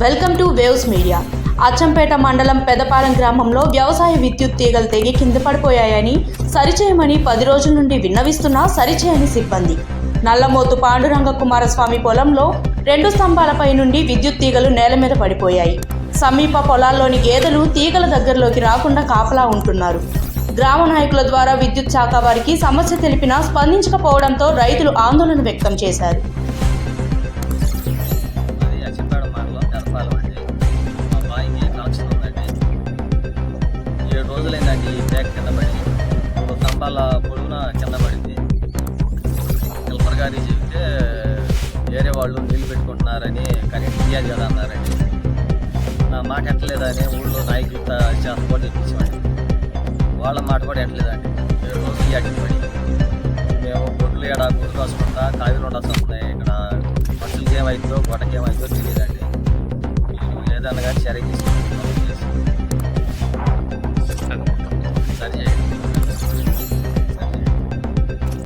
Welcome to waves media. Achampet మండలం పెదపాలెం గ్రామంలో వ్యవసాయ విద్యుత్ తీగలు తెగి కింద పడిపోయాయని సరిచేయమని పది రోజుల నుండి విన్నవిస్తున్న సరిచేయని సిబ్బంది. నల్లమోతు పాండురంగ కుమారస్వామి పొలంలో రెండు స్తంభాలపై నుండి విద్యుత్ తీగలు నేల మీద పడిపోయాయి. సమీప పొలాల్లోని గేదెలు తీగల దగ్గరలోకి రాకుండా కాపలా ఉంటున్నారు. గ్రామ నాయకుల ద్వారా విద్యుత్ శాఖ వారికి సమస్య తెలిపినా స్పందించకపోవడంతో రైతులు ఆందోళన వ్యక్తం చేశారు. కింద పడింది. కల్పర్ గారి చెబితే వేరే వాళ్ళు నీళ్ళు పెట్టుకుంటున్నారని కరెంట్ తీయాలి కదా అన్నారండి. నా మాట ఎట్టలేదని ఊళ్ళో నాయకులు చేత కూడా తెప్పించామండి వాళ్ళ మాట కూడా ఎట్టలేదండి ఏడు రోజులు అడిగి పడి మేము గొడ్లు ఏడ గుడ్డు కాసుకుంటా కావిలు ఉండాల్సి వస్తున్నాయి. ఇక్కడ మనుషులకి ఏమైందో గొడకి ఏమైందో తెలియదండి. మీరు ఏదన్నా చర్య